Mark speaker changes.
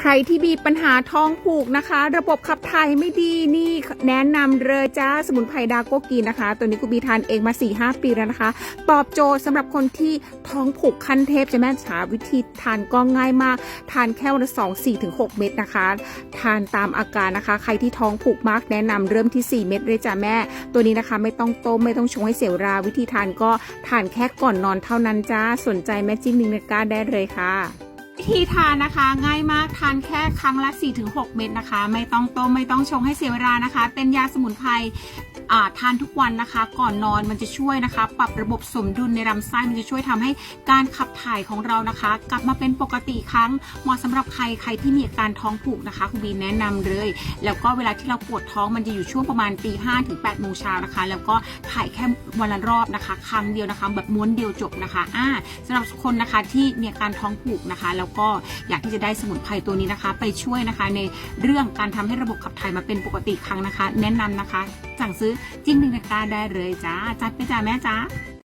Speaker 1: ใครที่มีปัญหาท้องผูกนะคะ ระบบขับถ่ายไม่ดีนี่แนะนำเลยจ้าสมุนไพรดาโกกีนะคะ ตัวนี้กูบีทานเองมา4-5ปีแล้วนะคะ ตอบโจทย์สำหรับคนที่ท้องผูกขั้นเทพใช่ไหมคะวิธีทานก็ง่ายมาก ทานแค่วันละ2 4ถึง6เม็ดนะคะ ทานตามอาการนะคะ ใครที่ท้องผูกมากแนะนำเริ่มที่ 4 เม็ดเลยจ้าแม่ ตัวนี้นะคะไม่ต้องต้มไม่ต้องชงให้เสียเวลาวิธีทานก็ทานแค่ก่อนนอนเท่านั้นจ้าสนใจแม่จิ้มลิงเนก้าได้เลยค่ะ วิธีทานนะคะ ง่ายมากทานแค่ครั้งละ 4-6 เม็ดนะคะ ไม่ต้องต้มไม่ต้องชงให้เสียเวลานะคะ เป็นยาสมุนไพรทานทุกวันนะคะ ก่อนนอนมันจะช่วยนะคะ ปรับระบบสมดุลในลำไส้มันจะช่วยทำให้การขับถ่ายของเรานะคะ กลับมาเป็นปกติครั้งเหมาะสำหรับใครใครที่มีอาการท้องผูกนะคะคุณบีแนะนำเลย แล้วก็เวลาที่เราปวดท้องมันจะอยู่ช่วงประมาณตีห้าถึง8โมงเช้านะคะ แล้วก็ถ่ายแค่วันละรอบนะคะ ครั้งเดียวนะคะ แบบม้วนเดียวจบนะคะอ่าสำหรับคนนะคะที่มีอาการท้องผูกนะคะแล้วก็อยากที่จะได้สมุนไพรตัวนี้นะคะ ไปช่วยนะคะในเรื่องการทำให้ระบบขับถ่ายมาเป็นปกติครั้งนะคะ แนะนำนะคะ สั่งซื้อจิ้งหนึ่งนาฬิกาได้เลยจ้าจัดไปจ้าแม่จ้า